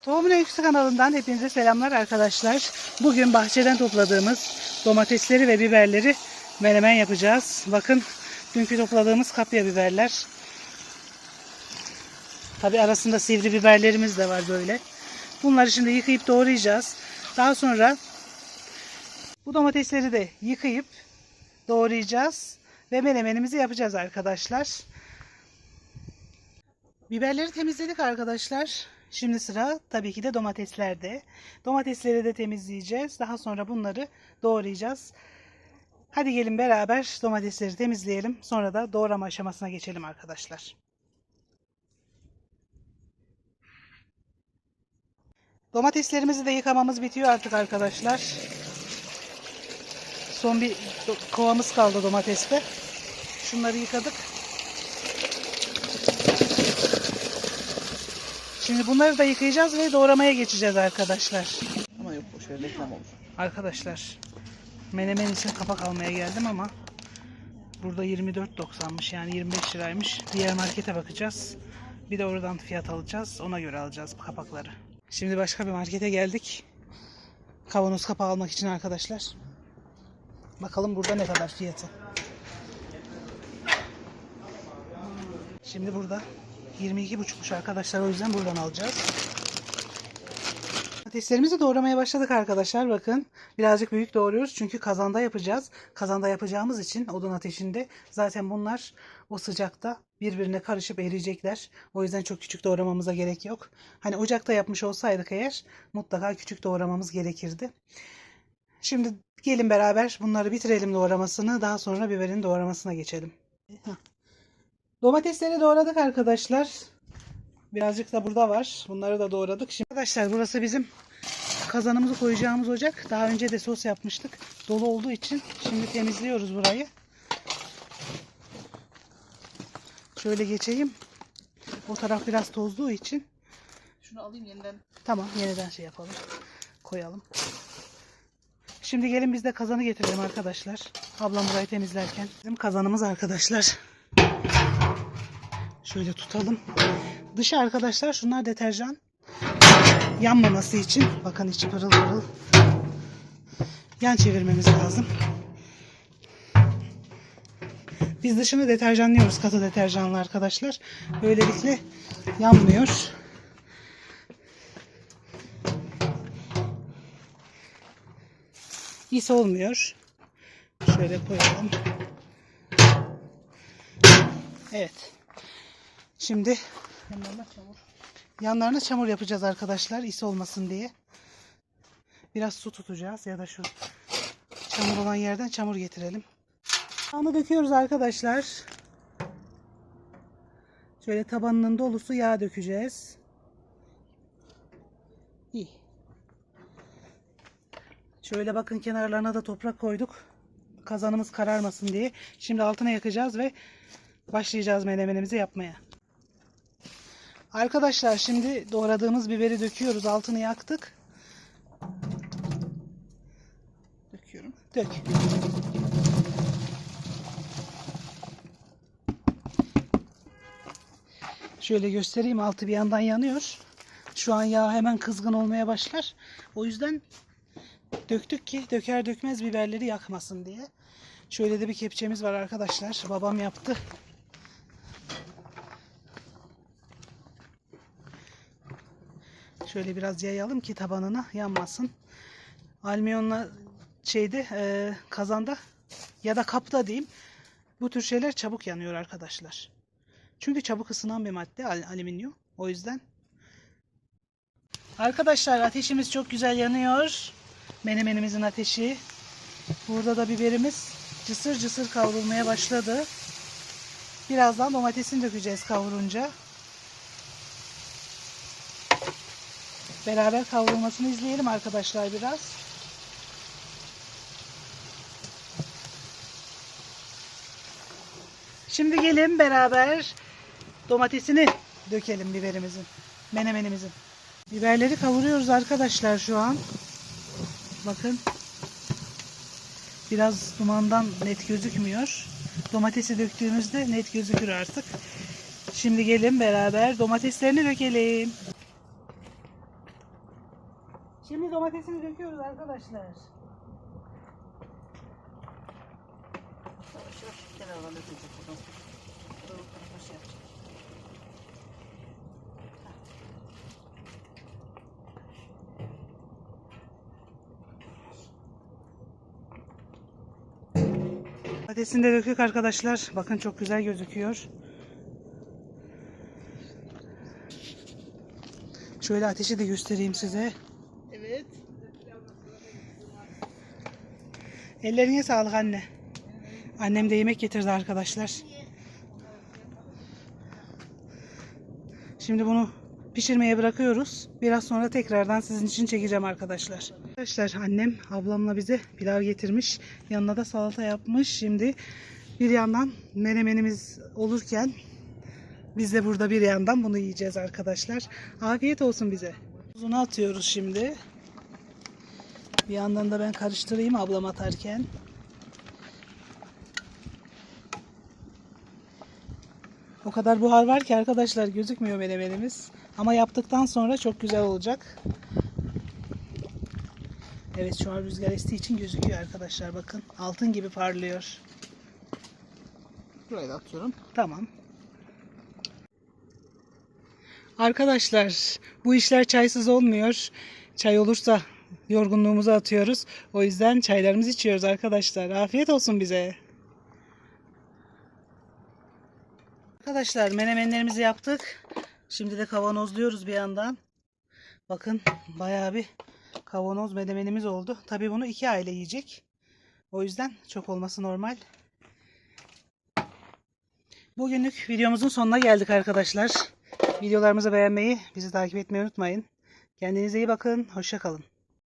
Tohumun Öyküsü kanalından hepinize selamlar arkadaşlar. Bugün bahçeden topladığımız domatesleri ve biberleri menemen yapacağız. Bakın dünkü topladığımız kapya biberler. Tabi arasında sivri biberlerimiz de var böyle. Bunları şimdi yıkayıp doğrayacağız. Daha sonra bu domatesleri de yıkayıp doğrayacağız ve menemenimizi yapacağız arkadaşlar. Biberleri temizledik arkadaşlar. Şimdi sıra tabii ki de domateslerde. Domatesleri de temizleyeceğiz. Daha sonra bunları doğrayacağız. Hadi gelin beraber domatesleri temizleyelim. Sonra da doğrama aşamasına geçelim arkadaşlar. Domateslerimizi de yıkamamız bitiyor artık arkadaşlar. Son bir kovamız kaldı domateste. Şunları yıkadık. Şimdi bunları da yıkayacağız ve doğramaya geçeceğiz arkadaşlar. Ama yok boş ver reklam olur. Arkadaşlar menemen için kapak almaya geldim ama burada 24.90'mış yani 25 liraymış. Diğer markete bakacağız. Bir de oradan fiyat alacağız. Ona göre alacağız bu kapakları. Şimdi başka bir markete geldik. Kavanoz kapağı almak için arkadaşlar. Bakalım burada ne kadar fiyatı. Şimdi burada 22,5'muş arkadaşlar. O yüzden buradan alacağız. Patateslerimizi doğramaya başladık arkadaşlar. Bakın birazcık büyük doğruyoruz. Çünkü kazanda yapacağız. Kazanda yapacağımız için odun ateşinde zaten bunlar o sıcakta birbirine karışıp eriyecekler. O yüzden çok küçük doğramamıza gerek yok. Hani ocakta yapmış olsaydık eğer mutlaka küçük doğramamız gerekirdi. Şimdi gelin beraber bunları bitirelim doğramasını. Daha sonra biberin doğramasına geçelim. Domatesleri doğradık arkadaşlar. Birazcık da burada var. Bunları da doğradık. Şimdi arkadaşlar burası bizim kazanımızı koyacağımız ocak. Daha önce de sos yapmıştık. Dolu olduğu için şimdi temizliyoruz burayı. Şöyle geçeyim. O taraf biraz tozluğu için. Şunu alayım yeniden. Tamam yeniden şey yapalım. Koyalım. Şimdi gelin biz de kazanı getirelim arkadaşlar. Ablam burayı temizlerken. Bizim kazanımız arkadaşlar. Şöyle tutalım. Dışı arkadaşlar şunlar deterjan. Yanmaması için. Bakın içi pırıl pırıl. Yan çevirmemiz lazım. Biz dışını deterjanlıyoruz katı deterjanlı arkadaşlar. Böylelikle yanmıyor. İs olmuyor. Şöyle koyalım. Evet. Şimdi Yanlarına çamur. yanlarına çamur yapacağız arkadaşlar is olmasın diye. Biraz su tutacağız ya da şu çamur olan yerden çamur getirelim. Yağını döküyoruz arkadaşlar. Şöyle tabanının dolusu yağ dökeceğiz. İyi. Şöyle bakın kenarlarına da toprak koyduk. Kazanımız kararmasın diye. Şimdi altına yakacağız ve başlayacağız menemenimizi yapmaya. Arkadaşlar şimdi doğradığımız biberi döküyoruz. Altını yaktık. Döküyorum. Dök. Şöyle göstereyim. Altı bir yandan yanıyor. Şu an yağ hemen kızgın olmaya başlar. O yüzden döktük ki döker dökmez biberleri yakmasın diye. Şöyle de bir kepçemiz var arkadaşlar. Babam yaptı. Şöyle biraz yayalım ki tabanına yanmasın. Almiyonla şeyde e, kazanda ya da kapta diyeyim. Bu tür şeyler çabuk yanıyor arkadaşlar. Çünkü çabuk ısınan bir madde al- alüminyum. O yüzden. Arkadaşlar ateşimiz çok güzel yanıyor. Menemenimizin ateşi. Burada da biberimiz cısır cısır kavrulmaya başladı. Birazdan domatesini dökeceğiz kavurunca. Beraber kavrulmasını izleyelim arkadaşlar biraz. Şimdi gelin beraber domatesini dökelim biberimizin, menemenimizin. Biberleri kavuruyoruz arkadaşlar şu an. Bakın. Biraz dumandan net gözükmüyor. Domatesi döktüğümüzde net gözükür artık. Şimdi gelin beraber domateslerini dökelim. Şimdi domatesini döküyoruz arkadaşlar. Yavaş yavaş de dökük arkadaşlar. Bakın çok güzel gözüküyor. Şöyle ateşi de göstereyim size. Ellerine sağlık anne. Annem de yemek getirdi arkadaşlar. Şimdi bunu pişirmeye bırakıyoruz. Biraz sonra tekrardan sizin için çekeceğim arkadaşlar. Arkadaşlar annem ablamla bize pilav getirmiş. Yanına da salata yapmış. Şimdi bir yandan menemenimiz olurken biz de burada bir yandan bunu yiyeceğiz arkadaşlar. Afiyet olsun bize. Tuzunu atıyoruz şimdi. Bir yandan da ben karıştırayım ablam atarken. O kadar buhar var ki arkadaşlar gözükmüyor menemenimiz. Ama yaptıktan sonra çok güzel olacak. Evet şu an rüzgar estiği için gözüküyor arkadaşlar bakın. Altın gibi parlıyor. Burayı da atıyorum. Tamam. Arkadaşlar bu işler çaysız olmuyor. Çay olursa yorgunluğumuzu atıyoruz. O yüzden çaylarımızı içiyoruz arkadaşlar. Afiyet olsun bize. Arkadaşlar menemenlerimizi yaptık. Şimdi de kavanozluyoruz bir yandan. Bakın bayağı bir kavanoz menemenimiz oldu. Tabii bunu iki aile yiyecek. O yüzden çok olması normal. Bugünlük videomuzun sonuna geldik arkadaşlar. Videolarımızı beğenmeyi, bizi takip etmeyi unutmayın. Kendinize iyi bakın. Hoşça kalın.